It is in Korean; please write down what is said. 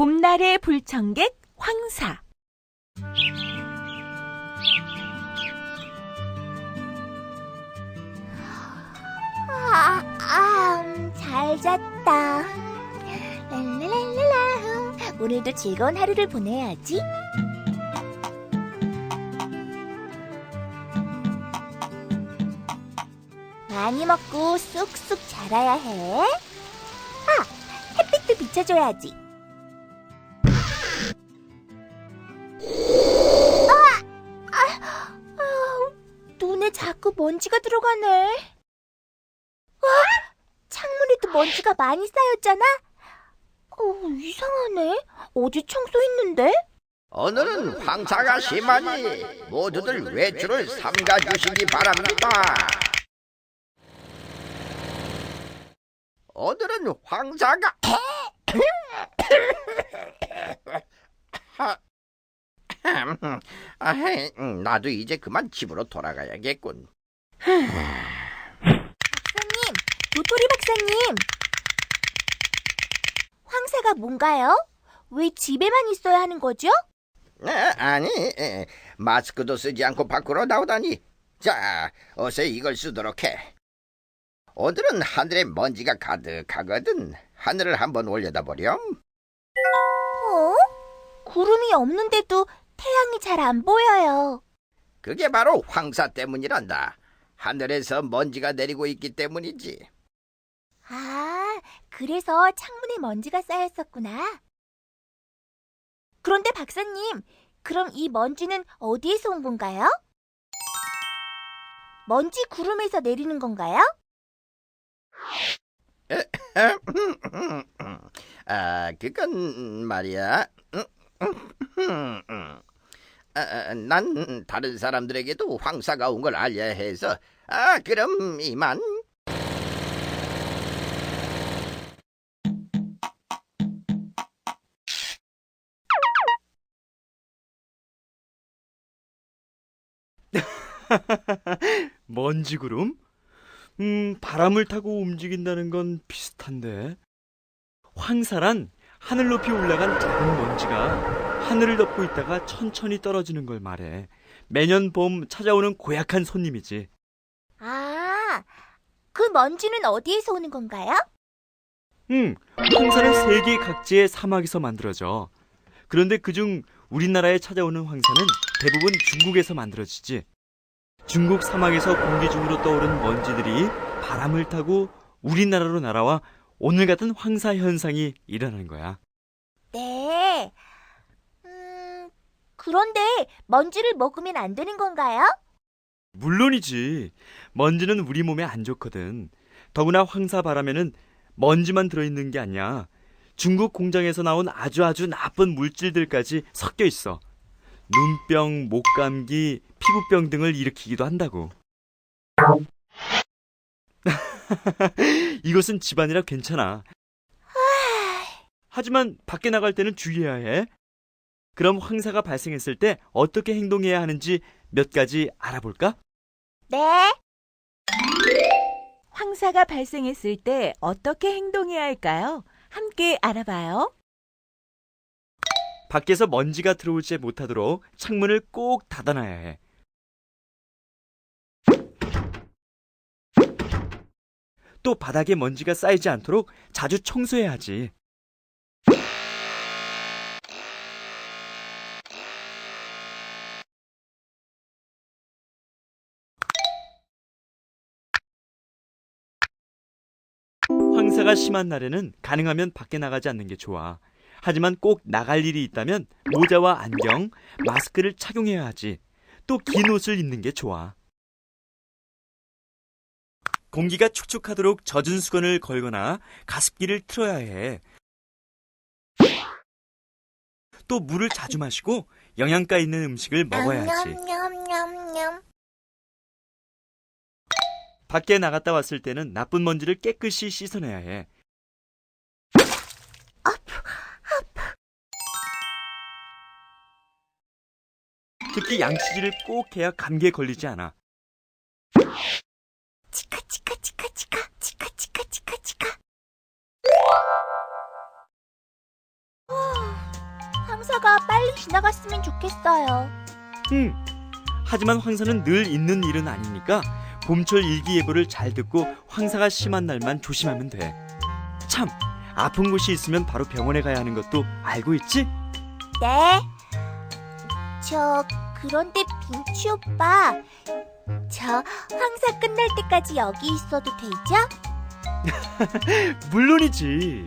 봄날의 불청객 황사 아, 아, 음, 잘 잤다. 랄랄랄랄라. 오늘도 즐거운 하루를 보내야지. 많이 먹고 쑥쑥 자라야 해. 아, 햇빛도 비춰줘야지. 자꾸 먼지가 들어가네. 창문에 도 먼지가 많이 쌓였잖아? 어, 이상하네. 어제 청소했는데? 오늘은 황사가 심하니 모두들 외출을 삼가 주시기 바랍니다. 오늘은 황사가 아, 나도 이제 그만 집으로 돌아가야겠군. 박사님, 도토리 박사님. 황사가 뭔가요? 왜 집에만 있어야 하는 거죠? 아, 아니, 에, 마스크도 쓰지 않고 밖으로 나오다니. 자, 어서 이걸 쓰도록 해. 오늘은 하늘에 먼지가 가득하거든. 하늘을 한번 올려다보렴. 어? 구름이 없는데도 태양이 잘 안 보여요. 그게 바로 황사 때문이란다. 하늘에서 먼지가 내리고 있기 때문이지. 아, 그래서 창문에 먼지가 쌓였었구나. 그런데 박사님, 그럼 이 먼지는 어디에서 온 건가요? 먼지 구름에서 내리는 건가요? 아, 그건 말이야. 아, 아, 난 다른 사람들에게도 황사가 온 걸 알려야 해서. 아, 그럼 이만. 먼지 구름? 음, 바람을 타고 움직인다는 건 비슷한데. 황사란 하늘 높이 올라간 작은 먼지가 하늘을 덮고 있다가 천천히 떨어지는 걸 말해. 매년 봄 찾아오는 고약한 손님이지. 아, 그 먼지는 어디에서 오는 건가요? 음, 황사는 세계 각지의 사막에서 만들어져. 그런데 그중 우리나라에 찾아오는 황사는 대부분 중국에서 만들어지지. 중국 사막에서 공기 중으로 떠오른 먼지들이 바람을 타고 우리나라로 날아와 오늘 같은 황사 현상이 일어나는 거야. 네. 음, 그런데 먼지를 먹으면 안 되는 건가요? 물론이지. 먼지는 우리 몸에 안 좋거든. 더구나 황사 바람에는 먼지만 들어있는 게 아니야. 중국 공장에서 나온 아주 아주 나쁜 물질들까지 섞여 있어. 눈병, 목감기, 피부병 등을 일으키기도 한다고. 이것은 집안이라 괜찮아. 하지만 밖에 나갈 때는 주의해야 해. 그럼 황사가 발생했을 때 어떻게 행동해야 하는지 몇 가지 알아볼까? 네. 황사가 발생했을 때 어떻게 행동해야 할까요? 함께 알아봐요. 밖에서 먼지가 들어오지 못하도록 창문을 꼭 닫아놔야 해. 또 바닥에 먼지가 쌓이지 않도록 자주 청소해야 하지. 황사가 심한 날에는 가능하면 밖에 나가지 않는 게 좋아. 하지만 꼭 나갈 일이 있다면 모자와 안경, 마스크를 착용해야 하지. 또 긴 옷을 입는 게 좋아. 공기가 축축하도록 젖은 수건을 걸거나 가습기를 틀어야 해. 또 물을 자주 마시고 영양가 있는 음식을 먹어야지. 냠냠냠냠. 밖에 나갔다 왔을 때는 나쁜 먼지를 깨끗이 씻어내야 해. 특히 양치질을 꼭 해야 감기에 걸리지 않아. 치카 치카 치카 치카 치카 치카 치카 치카. 후, 황사가 빨리 지나갔으면 좋겠어요. 음. 하지만 황사는 늘 있는 일은 아니니까 봄철 일기예보를 잘 듣고 황사가 심한 날만 조심하면 돼. 참, 아픈 곳이 있으면 바로 병원에 가야 하는 것도 알고 있지? 네. 저 그런데 빈치 오빠, 저 황사 끝날 때까지 여기 있어도 되죠? 물론이지.